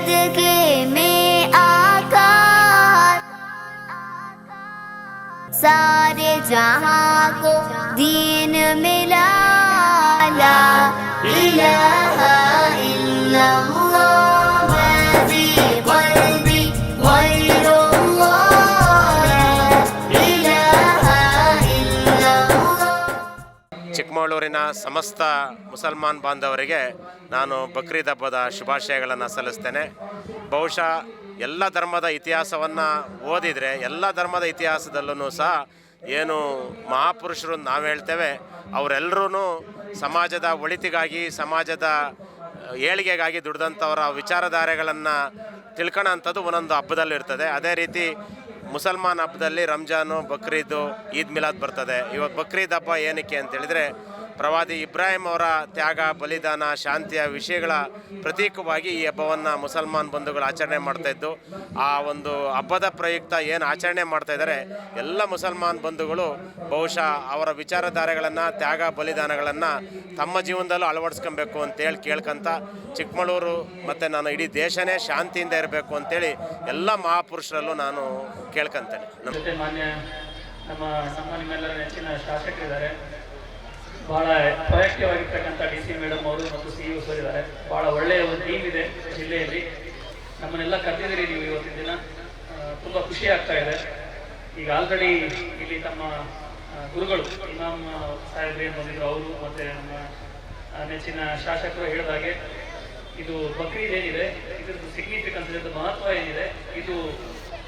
सदके में आकार सारे जहां को दीन मिला ला इलाहा इल्लल्लाह ಚಿಕ್ಕಮಗಳೂರಿನ ಸಮಸ್ತ ಮುಸಲ್ಮಾನ್ ಬಾಂಧವರಿಗೆ ನಾನು ಬಕ್ರೀದ್ ಹಬ್ಬದ ಶುಭಾಶಯಗಳನ್ನು ಸಲ್ಲಿಸ್ತೇನೆ. ಬಹುಶಃ ಎಲ್ಲ ಧರ್ಮದ ಇತಿಹಾಸವನ್ನು ಓದಿದರೆ ಎಲ್ಲ ಧರ್ಮದ ಇತಿಹಾಸದಲ್ಲೂ ಸಹ ಏನು ಮಹಾಪುರುಷರು ನಾವು ಹೇಳ್ತೇವೆ ಅವರೆಲ್ಲರೂ ಸಮಾಜದ ಒಳಿತಿಗಾಗಿ, ಸಮಾಜದ ಏಳಿಗೆಗಾಗಿ ದುಡ್ದಂಥವರ ವಿಚಾರಧಾರೆಗಳನ್ನು ತಿಳ್ಕೊಳ್ಳೋಂಥದ್ದು ಒಂದೊಂದು ಹಬ್ಬದಲ್ಲಿರ್ತದೆ. ಅದೇ ರೀತಿ ಮುಸಲ್ಮಾನ್ ಹಬ್ಬದಲ್ಲಿ ರಂಜಾನು ಬಕ್ರೀದು ಈದ್ ಮಿಲಾದ್ ಬರ್ತದೆ. ಇವಾಗ ಬಕ್ರೀದ್ ಹಬ್ಬ ಏನಕ್ಕೆ ಅಂತ ಹೇಳಿದರೆ ಪ್ರವಾದಿ ಇಬ್ರಾಹಿಂ ಅವರ ತ್ಯಾಗ, ಬಲಿದಾನ, ಶಾಂತಿಯ ವಿಷಯಗಳ ಪ್ರತೀಕವಾಗಿ ಈ ಹಬ್ಬವನ್ನು ಮುಸಲ್ಮಾನ್ ಬಂಧುಗಳು ಆಚರಣೆ ಮಾಡ್ತಾ ಇದ್ದು, ಆ ಒಂದು ಹಬ್ಬದ ಪ್ರಯುಕ್ತ ಏನು ಆಚರಣೆ ಮಾಡ್ತಾ ಇದ್ದಾರೆ, ಎಲ್ಲ ಮುಸಲ್ಮಾನ್ ಬಂಧುಗಳು ಬಹುಶಃ ಅವರ ವಿಚಾರಧಾರೆಗಳನ್ನು, ತ್ಯಾಗ, ಬಲಿದಾನಗಳನ್ನು ತಮ್ಮ ಜೀವನದಲ್ಲೂ ಅಳವಡಿಸ್ಕೊಬೇಕು ಅಂತೇಳಿ ಕೇಳ್ಕೊಂತ ಚಿಕ್ಕಮಗಳೂರು ಮತ್ತು ನಾನು ಇಡೀ ದೇಶನೇ ಶಾಂತಿಯಿಂದ ಇರಬೇಕು ಅಂತೇಳಿ ಎಲ್ಲ ಮಹಾಪುರುಷರಲ್ಲೂ ನಾನು ಕೇಳ್ಕೊಂತೇನೆ. ನಮ್ಮ ನಮ್ಮ ಬಹಳ ಪ್ರೊಯಾಕ್ಟಿವ್ ಆಗಿರ್ತಕ್ಕಂಥ ಡಿ ಸಿ ಮೇಡಮ್ ಅವರು ಮತ್ತು ಸಿ ಇ ಸರ್ ಇದ್ದಾರೆ. ಬಹಳ ಒಳ್ಳೆಯ ಒಂದು ಟೀಮ್ ಇದೆ ಜಿಲ್ಲೆಯಲ್ಲಿ. ನಮ್ಮನ್ನೆಲ್ಲ ಕರೆದಿದ್ದೀರಿ ನೀವು ಇವತ್ತಿನ ದಿನ. ತುಂಬ ಖುಷಿ ಆಗ್ತಾ ಇದೆ. ಈಗ ಆಲ್ರೆಡಿ ಇಲ್ಲಿ ತಮ್ಮ ಗುರುಗಳು ಇಮಾಮ್ ಏನು ಬಂದಿದ್ರು, ಅವರು ಮತ್ತು ನಮ್ಮ ನೆಚ್ಚಿನ ಶಾಸಕರು ಹೇಳಿದಾಗೆ ಇದು ಬಕ್ರೀದ್ ಏನಿದೆ, ಇದ್ರದ್ದು ಸಿಗ್ನಿಫಿಕೆನ್ಸ್ ಇದ್ರದ್ದು ಮಹತ್ವ ಏನಿದೆ, ಇದು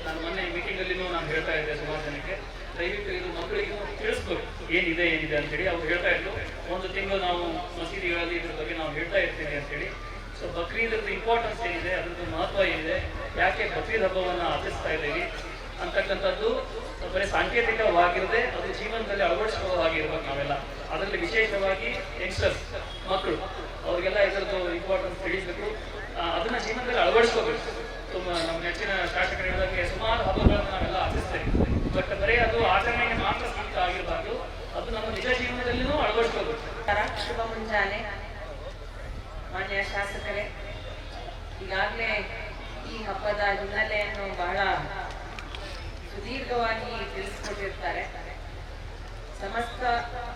ನಾನು ಮೊನ್ನೆ ಮೀಟಿಂಗ್ ಅಲ್ಲಿನೂ ನಾನು ಹೇಳ್ತಾ ಇದ್ದೆ ಸುಮಾರು ಜನಕ್ಕೆ. ದಯವಿಟ್ಟು ಇದು ಮಕ್ಕಳಿಗೂ ತಿಳಿಸ್ಬೇಕು ಏನಿದೆ ಏನಿದೆ ಅಂತೇಳಿ ಅವ್ರು ಹೇಳ್ತಾ ಇದ್ರು. ಒಂದು ತಿಂಗಳು ನಾವು ಮಸೀದಿಗಳಲ್ಲಿ ಇದ್ರ ಬಗ್ಗೆ ನಾವು ಹೇಳ್ತಾ ಇರ್ತೀವಿ ಅಂತೇಳಿ ಸೊ ಬಕ್ರೀದ್ರದ್ದು ಇಂಪಾರ್ಟೆನ್ಸ್ ಏನಿದೆ, ಅದ್ರದ್ದು ಮಹತ್ವ ಏನಿದೆ, ಯಾಕೆ ಬಕ್ರೀದ್ ಹಬ್ಬವನ್ನು ಆಚರಿಸ್ತಾ ಇದ್ದೀವಿ ಅಂತಕ್ಕಂಥದ್ದು ಬರೀ ಸಾಂಕೇತಿಕವಾಗಿರದೆ ಅದು ಜೀವನದಲ್ಲಿ ಅಳವಡಿಸ್ಕೊಳ್ಳೋದಾಗಿರ್ಬೇಕು ನಾವೆಲ್ಲ. ಅದರಲ್ಲಿ ವಿಶೇಷವಾಗಿ ಯಂಗ್ಸ್ಟರ್ಸ್ ಮಕ್ಕಳು, ಅವ್ರಿಗೆಲ್ಲ ಇದರದ್ದು ಇಂಪಾರ್ಟೆನ್ಸ್ ತಿಳಿಸ್ಬೇಕು. ಅದನ್ನ ಜೀವನದಲ್ಲಿ ಅಳವಡಿಸ್ಕೋಬೇಕು. ತುಂಬ ನಮ್ಮ ನೆಚ್ಚಿನ ಶಾಸಕರು ಹೇಳಿದಂಗೆ ಸುಮಾರು ಹಬ್ಬಗಳನ್ನು ನಾವೆಲ್ಲ ಆಚರಿಸ್ತೇವೆ ಬಟ್ ಬರೀ ಅದು ಆಚರಣೆಗೆ ಮಾತ್ರ ಸೀಮಿತ ಆಗಿರಬಾರ್ದು ಅದು ನಮ್ಮ ನಿಜ ಜೀವನದಲ್ಲಿನೂ ಅಳವಡಿಸ್ಕೋಬೇಕು ನಮಸ್ಕಾರ ಶುಭ ಮುಂಜಾನೆ ಮಾನ್ಯ ಶಾಸಕರೇ, ಈಗಾಗಲೇ ಈ ಹಬ್ಬದ ಹಿನ್ನೆಲೆಯನ್ನು ಬಹಳ ಸುದೀರ್ಘವಾಗಿ ತಿಳಿಸಿಕೊಟ್ಟಿರ್ತಾರೆ. ಸಮಸ್ತ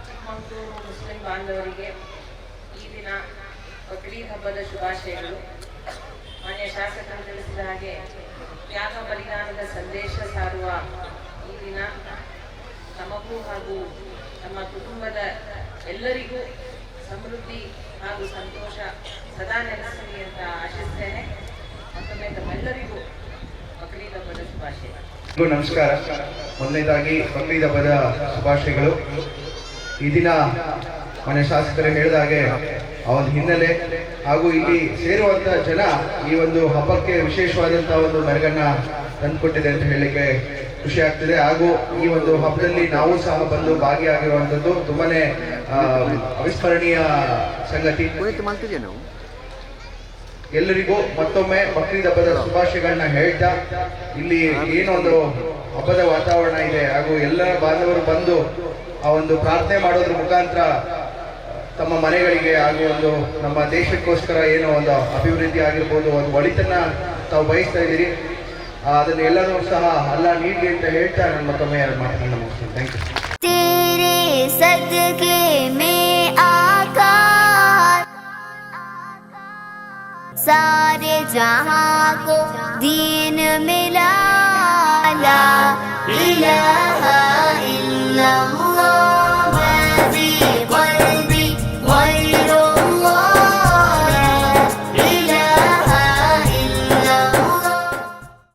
ಚಿಕ್ಕಮಗಳೂರು ಮುಸ್ಲಿಂ ಬಾಂಧವರಿಗೆ ಈ ದಿನ ಬಕ್ರೀದ್ ಹಬ್ಬದ ಶುಭಾಶಯಗಳು. ಮಾನ್ಯ ಶಾಸಕರು ತಿಳಿಸಿದ ಹಾಗೆ ತ್ಯಾಗ ಬಲಿದಾನದ ಸಂದೇಶ ಸಾರುವ ಈ ದಿನ ನಮಗೂ ಹಾಗೂ ನಮ್ಮ ಕುಟುಂಬದ ಎಲ್ಲರಿಗೂ ಸಮೃದ್ಧಿ ಹಾಗೂ ಸಂತೋಷ ಸದಾ ನೆಲೆಸಲಿ ಅಂತ ಆಶಿಸ್ತೇನೆ. ಮತ್ತೊಮ್ಮೆ ತಮ್ಮೆಲ್ಲರಿಗೂ ಬಕ್ರೀದ್ ಹಬ್ಬದ ಶುಭಾಶಯಗಳು ನಮಸ್ಕಾರ. ಮೊದಲನೇದಾಗಿ ಬಕ್ರೀದ್ ಹಬ್ಬದ ಶುಭಾಶಯಗಳು. ಈ ದಿನ ಮನೆ ಶಾಸಕರು ಹೇಳಿದ ಹಾಗೆ ಅವನ ಹಿನ್ನೆಲೆ ಹಾಗೂ ಇಲ್ಲಿ ಸೇರುವಂತ ಜನ ಈ ಒಂದು ಹಬ್ಬಕ್ಕೆ ವಿಶೇಷವಾದಂತಹ ಒಂದು ಮೆರಗನ್ನ ತಂದುಕೊಟ್ಟಿದೆ ಅಂತ ಹೇಳಲಿಕ್ಕೆ ಖುಷಿ ಆಗ್ತಿದೆ. ಹಾಗೂ ಈ ಒಂದು ಹಬ್ಬದಲ್ಲಿ ನಾವು ಸಹ ಬಂದು ಭಾಗಿಯಾಗಿರುವಂತದ್ದು ತುಂಬಾನೇ ಆ, ಅವಿಸ್ಮರಣೀಯ ಸಂಗತಿ. ಎಲ್ಲರಿಗೂ ಮತ್ತೊಮ್ಮೆ ಬಕ್ರೀದ್ ಹಬ್ಬದ ಶುಭಾಶಯಗಳನ್ನ ಹೇಳ್ತಾ ಇಲ್ಲಿ ಏನೊಂದು ಹಬ್ಬದ ವಾತಾವರಣ ಇದೆ. ಹಾಗೂ ಎಲ್ಲ ಬಾಂಧವರು ಬಂದು ಆ ಒಂದು ಪ್ರಾರ್ಥನೆ ಮಾಡೋದ್ರ ಮುಖಾಂತರ ತಮ್ಮ ಮನೆಗಳಿಗೆ ಹಾಗೂ ಒಂದು ನಮ್ಮ ದೇಶಕ್ಕೋಸ್ಕರ ಏನೋ ಒಂದು ಅಭಿವೃದ್ಧಿ ಆಗಿರ್ಬೋದು ಒಂದು ಒಳಿತನ್ನ ತಾವು ಬಯಸ್ತಾ ಇದ್ದೀರಿ. ಆ, ಅದನ್ನ ಎಲ್ಲರೂ ಸಹ ಅಲ್ಲ ನೀಡಲಿ ಅಂತ ಹೇಳ್ತಾ ನಾನು ಮತ್ತೊಮ್ಮೆ ಎರಡು ಮಾತುಗಳನ್ನ ಮುಗಿಸ್ತೀನಿ ಥ್ಯಾಂಕ್ ಯು तेरे सदके में आकार सारे जहां को दीन मिला ला इलाहा इल्लल्लाह